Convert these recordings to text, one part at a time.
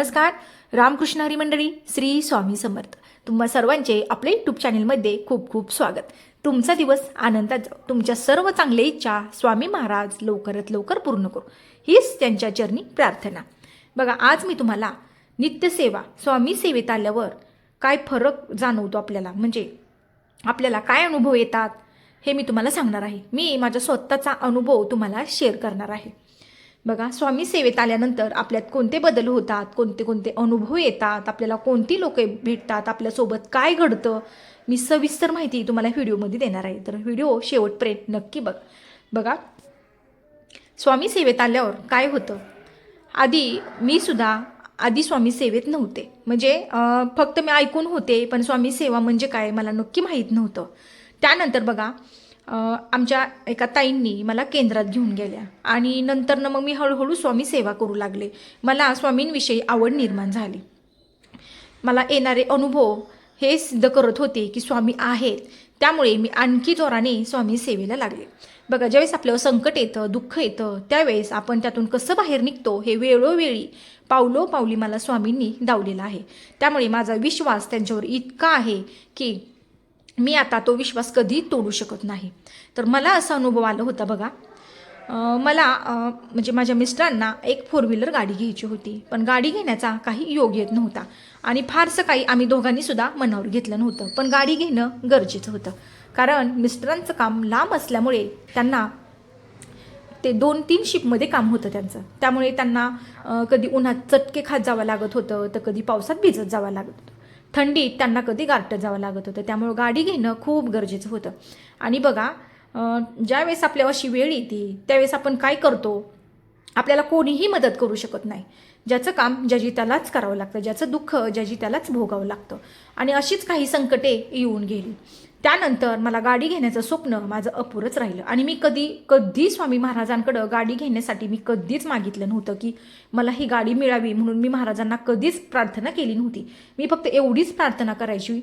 नमस्कार. रामकृष्ण हरी मंडळी श्री स्वामी समर्थ. तुम्हा सर्वांचे आपल्या यूट्यूब चॅनेलमध्ये खूप खूप स्वागत. तुमचा दिवस आनंदात जाऊ तुमच्या सर्व चांगल्या इच्छा स्वामी महाराज लवकरात लवकर पूर्ण करू. हीच त्यांच्या चरणी प्रार्थना. बघा आज मी तुम्हाला नित्यसेवा स्वामी सेवेत आल्यावर काय फरक जाणवतो आपल्याला? म्हणजे आपल्याला काय अनुभव येतात हे मी तुम्हाला सांगणार आहे. मी माझा स्वतःचा अनुभव तुम्हाला शेअर करणार आहे. बघा स्वामी सेवेत आल्यानंतर आपल्यात कोणते बदल होतात कोणते कोणते अनुभव येतात आपल्याला कोणती लोक भेटतात आपल्यासोबत काय घडतं मी सविस्तर माहिती तुम्हाला व्हिडिओमध्ये देणार आहे. तर व्हिडिओ शेवटपर्यंत नक्की बघ. बघा स्वामी सेवेत आल्यावर काय होतं? आधी मी सुद्धा आधी स्वामी सेवेत नव्हते. म्हणजे फक्त मी ऐकून होते पण स्वामी सेवा म्हणजे काय मला नक्की माहीत नव्हतं. त्यानंतर बघा आमच्या एका ताईंनी मला केंद्रात घेऊन गेल्या. आणि नंतर मग मी हळूहळू स्वामी सेवा करू लागले. मला स्वामींविषयी आवड निर्माण झाली. मला येणारे अनुभव हे सिद्ध करत होते की स्वामी आहेत. त्यामुळे मी आणखी जोराने स्वामी सेवेला लागले. बघा ज्यावेळेस आपल्यावर संकट येतं दुःख येतं त्यावेळेस आपण त्यातून कसं बाहेर निघतो हे वेळोवेळी पावलो पावली मला स्वामींनी दावलेलं आहे. त्यामुळे माझा विश्वास त्यांच्यावर इतका आहे की मी आता तो विश्वास कधी तोडू शकत नाही. तर मला असा अनुभव आला होता बघा. मला म्हणजे माझ्या मिस्टरांना एक फोर व्हीलर गाडी घ्यायची होती. पण गाडी घेण्याचा काही योग येत नव्हता. आणि फारसं काही आम्ही दोघांनी सुद्धा मनावर घेतलं नव्हतं. पण गाडी घेणं गरजेचं होतं. कारण मिस्टरांचं काम लांब असल्यामुळे त्यांना ते दोन तीन शिपमध्ये काम होतं त्यांचं. त्यामुळे त्यांना कधी उन्हात चटके खात जावं लागत होतं तर कधी पावसात भिजत जावं लागत थंडीत त्यांना कधी गारटत जावं लागत होतं. त्यामुळे गाडी घेणं खूप गरजेचं होतं. आणि बघा ज्यावेळेस आपल्या अशी वेळ येते त्यावेळेस आपण काय करतो? आपल्याला कोणीही मदत करू शकत नाही. ज्याचं काम ज्याची त्यालाच करावं लागतं. ज्याचं दुःख ज्याची त्यालाच भोगावं लागतं. आणि अशीच काही संकटे येऊन गेली. त्यानंतर मला गाडी घेण्याचं स्वप्न माझं अपुरंच राहिलं. आणि मी कधी कधी स्वामी महाराजांकडं गाडी घेण्यासाठी मी कधीच मागितलं नव्हतं की मला ही गाडी मिळावी म्हणून मी महाराजांना कधीच प्रार्थना केली नव्हती. मी फक्त एवढीच प्रार्थना करायची.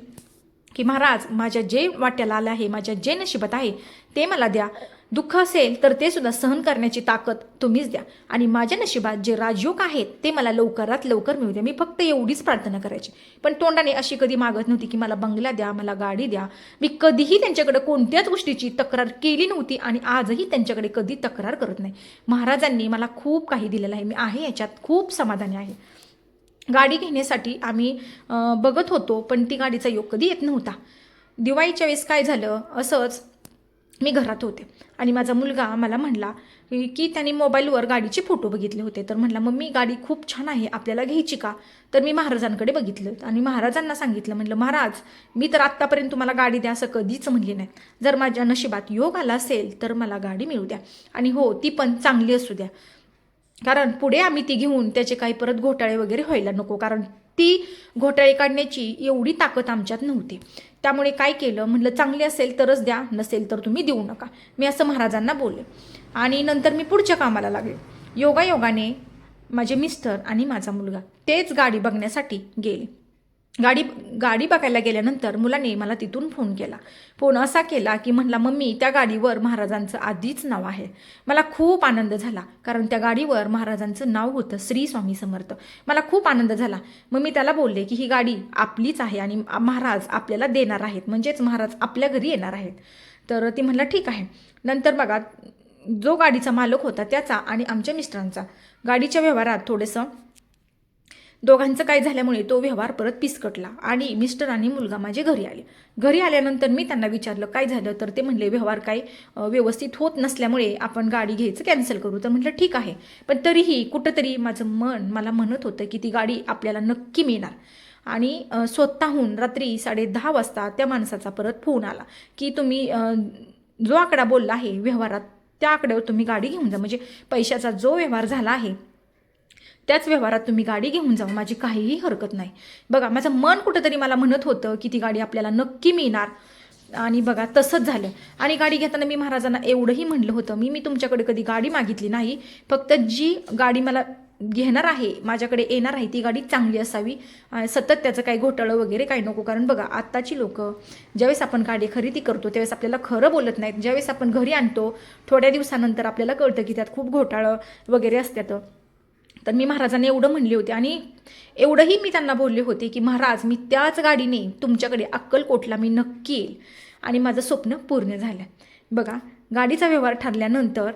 की महाराज माझ्या जे वाट्याला आलं आहे माझ्या जे नशिबात आहे ते मला द्या. दुःख असेल तर ते सुद्धा सहन करण्याची ताकद तुम्हीच द्या. आणि माझ्या नशिबात जे राजयोग आहेत ते मला लवकरात लवकर मिळू द्या. मी फक्त एवढीच प्रार्थना करायची. पण तोंडाने अशी कधी मागत नव्हती की मला बंगला द्या मला गाडी द्या. मी कधीही त्यांच्याकडे कोणत्याच गोष्टीची तक्रार केली नव्हती आणि आजही त्यांच्याकडे कधी तक्रार करत नाही. महाराजांनी मला खूप काही दिलेलं आहे. मी आहे याच्यात खूप समाधानी आहे. गाडी घेण्यासाठी आम्ही बघत होतो पण ती गाडीचा योग कधी येत नव्हता. दिवाळीच्या वेळेस काय झालं असंच मी घरात होते. आणि माझा मुलगा मला म्हणला की त्याने मोबाईलवर गाडीचे फोटो बघितले होते. तर म्हणला मम्मी गाडी खूप छान आहे आपल्याला घ्यायची का? तर मी महाराजांकडे बघितलं. आणि महाराजांना सांगितलं म्हटलं महाराज मी तर आत्तापर्यंत तुम्हाला गाडी द्या असं कधीच म्हणले नाही. जर माझ्या नशिबात योग आला असेल तर मला गाडी मिळू द्या. आणि हो ती पण चांगली असू द्या. कारण पुढे आम्ही ती घेऊन त्याचे काही परत घोटाळे वगैरे व्हायला नको कारण ती घोटाळे काढण्याची एवढी ताकद आमच्यात नव्हती. त्यामुळे काय केलं? म्हटलं चांगली असेल तरच द्या नसेल तर तुम्ही देऊ नका. मी असं महाराजांना बोलले. आणि नंतर मी पुढच्या कामाला लागले. योगायोगाने माझे मिस्टर आणि माझा मुलगा तेच गाडी बघण्यासाठी गेले. गाडी गाडी बघायला गेल्यानंतर मुलाने मला तिथून फोन केला. फोन असा केला की म्हटला मम्मी त्या गाडीवर महाराजांचं आधीच नाव आहे. मला खूप आनंद झाला कारण त्या गाडीवर महाराजांचं नाव होतं श्री स्वामी समर्थ. मला खूप आनंद झाला. मग मी त्याला बोलले की ही गाडी आपलीच आहे आणि महाराज आपल्याला देणार आहेत. म्हणजेच महाराज आपल्या घरी येणार आहेत. तर ती म्हणला ठीक आहे. नंतर बघा जो गाडीचा मालक होता त्याचा आणि आमच्या मिस्टरांचा. गाडीच्या व्यवहारात थोडंसं दोघांचं काय झाल्यामुळे तो व्यवहार परत पिसकटला आणि मिस्टर आणि मुलगा माझे घरी आले. घरी आल्यानंतर मी त्यांना विचारलं काय झालं? तर ते म्हणले व्यवहार काय व्यवस्थित होत नसल्यामुळे आपण गाडी घ्यायचं कॅन्सल करू. तर म्हटलं ठीक आहे पण तरीही कुठंतरी माझं मन मला म्हणत होतं की ती गाडी आपल्याला नक्की मिळणार. आणि स्वतःहून रात्री साडे दहा वाजता त्या माणसाचा परत फोन आला की तुम्ही जो आकडा बोलला आहे व्यवहारात त्या आकड्यावर तुम्ही गाडी घेऊन जा. म्हणजे पैशाचा जो व्यवहार झाला आहे त्याच व्यवहारात तुम्ही गाडी घेऊन जाऊ माझी काहीही हरकत नाही. बघा माझं मन कुठंतरी मला म्हणत होतं की ती गाडी आपल्याला नक्की मिळणार. आणि बघा तसंच झालं. आणि गाडी घेताना मी महाराजांना एवढंही म्हणलं होतं मी मी तुमच्याकडे कधी गाडी मागितली नाही. फक्त जी गाडी मला घेणार आहे माझ्याकडे येणार आहे ती गाडी चांगली असावी. सतत त्याचं काही घोटाळं वगैरे काही नको. कारण बघा आत्ताची लोक ज्यावेळेस आपण गाडी खरेदी करतो त्यावेळेस आपल्याला खरं बोलत नाहीत. ज्यावेळेस आपण घरी आणतो थोड्या दिवसानंतर आपल्याला कळतं की त्यात खूप घोटाळं वगैरे असतात. तर मी महाराजांना एवढं म्हणले होते आणि एवढंही मी त्यांना बोलले होते की महाराज मी त्याच गाडीने तुमच्याकडे अक्कलकोटला मी नक्की येईल. आणि माझं स्वप्न पूर्ण झालं. बघा गाडीचा व्यवहार ठरल्यानंतर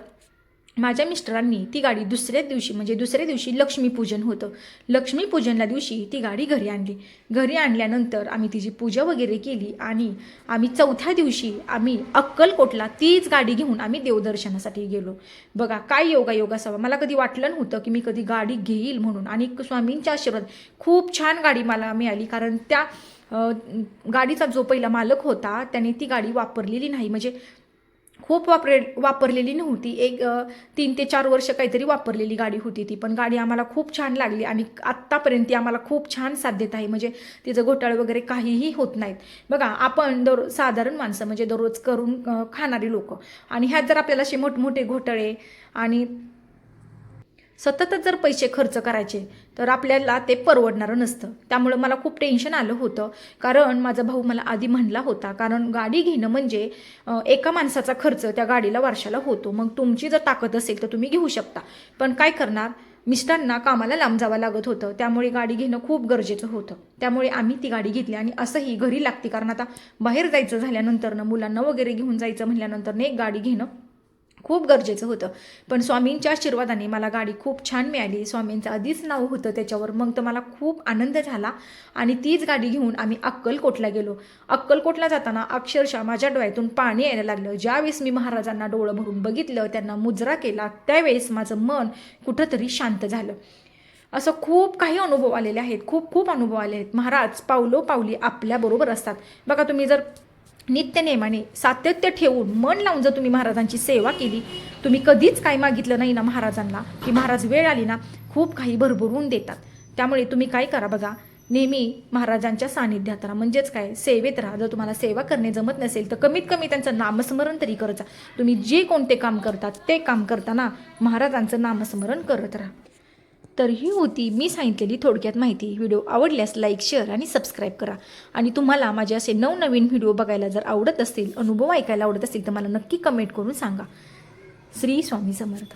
माझ्या मिस्टरांनी ती गाडी दुसऱ्या दिवशी म्हणजे दुसऱ्या दिवशी लक्ष्मीपूजन होतं. लक्ष्मीपूजनला दिवशी ती गाडी घरी आणली. घरी आणल्यानंतर आम्ही तिची पूजा वगैरे केली आणि आम्ही चौथ्या दिवशी आम्ही अक्कलकोटला तीच गाडी घेऊन आम्ही देवदर्शनासाठी गेलो. बघा काय योगा योग असावा? मला कधी वाटलं नव्हतं की मी कधी गाडी घेईल म्हणून. आणि स्वामींच्या आशीर्वाद खूप छान गाडी मला मिळाली. कारण त्या गाडीचा जो पहिला मालक होता त्याने ती गाडी वापरलेली नाही. म्हणजे खूप वापरे वापरलेली नव्हती. एक तीन ते चार वर्ष काहीतरी वापरलेली गाडी होती ती. पण गाडी आम्हाला खूप छान लागली आणि आत्तापर्यंत ती आम्हाला खूप छान साथ देत आहे. म्हणजे तिचं घोटाळे वगैरे काहीही होत नाहीत. बघा आपण दर साधारण माणसं म्हणजे दररोज करून खाणारी लोक. आणि ह्यात जर आपल्याला असे मोठमोठे घोटाळे आणि सततच जर पैसे खर्च करायचे तर आपल्याला ते परवडणारं नसतं. त्यामुळं मला खूप टेन्शन आलं होतं. कारण माझा भाऊ मला आधी म्हणला होता कारण गाडी घेणं म्हणजे एका माणसाचा खर्च त्या गाडीला वर्षाला होतो. मग तुमची जर ताकद असेल तर तुम्ही घेऊ शकता. पण काय करणार? मिस्टरांना कामाला लांब जावं लागत होतं. त्यामुळे गाडी घेणं खूप गरजेचं होतं. त्यामुळे आम्ही ती गाडी घेतली आणि असंही घरी लागते. कारण आता बाहेर जायचं झाल्यानंतरनं मुलांना वगैरे घेऊन जायचं म्हटल्यानंतर एक गाडी घेणं खूप गरजेचं होतं. पण स्वामींच्या आशीर्वादाने मला गाडी खूप छान मिळाली. स्वामींचं आधीच नाव होतं त्याच्यावर. मग तर मला खूप आनंद झाला आणि तीच गाडी घेऊन आम्ही अक्कलकोटला गेलो. अक्कलकोटला जाताना अक्षरशः माझ्या डोळ्यातून पाणी यायला लागलं. ज्यावेळेस मी महाराजांना डोळं भरून बघितलं त्यांना मुजरा केला त्यावेळेस माझं मन कुठंतरी शांत झालं. असं खूप काही अनुभव आलेले आहेत. खूप खूप अनुभव आले आहेत. महाराज पावलो पावली आपल्याबरोबर असतात. बघा तुम्ही जर नित्यनेमाने सातत्य ठेवून मन लावून जर तुम्ही महाराजांची सेवा केली तुम्ही कधीच काय मागितलं नाही ना महाराजांना की महाराज वेळ आली ना खूप काही भरभरून देतात. त्यामुळे तुम्ही काय करा बघा नेहमी महाराजांच्या सानिध्यात राहा. म्हणजेच काय? सेवेत राहा. जर तुम्हाला सेवा करणे जमत नसेल तर कमीत कमी त्यांचं नामस्मरण तरी करत जा. तुम्ही जे कोणते काम करतात ते काम करताना महाराजांचं नामस्मरण करत राहा. तर ही होती. मी सांगितलेली थोडक्यात माहिती. व्हिडिओ आवडल्यास लाईक शेअर आणि सबस्क्राईब करा. आणि तुम्हाला माझे असे नवनवीन व्हिडिओ बघायला जर आवडत असतील अनुभव ऐकायला आवडत असतील तर मला नक्की कमेंट करून सांगा. श्री स्वामी समर्थ.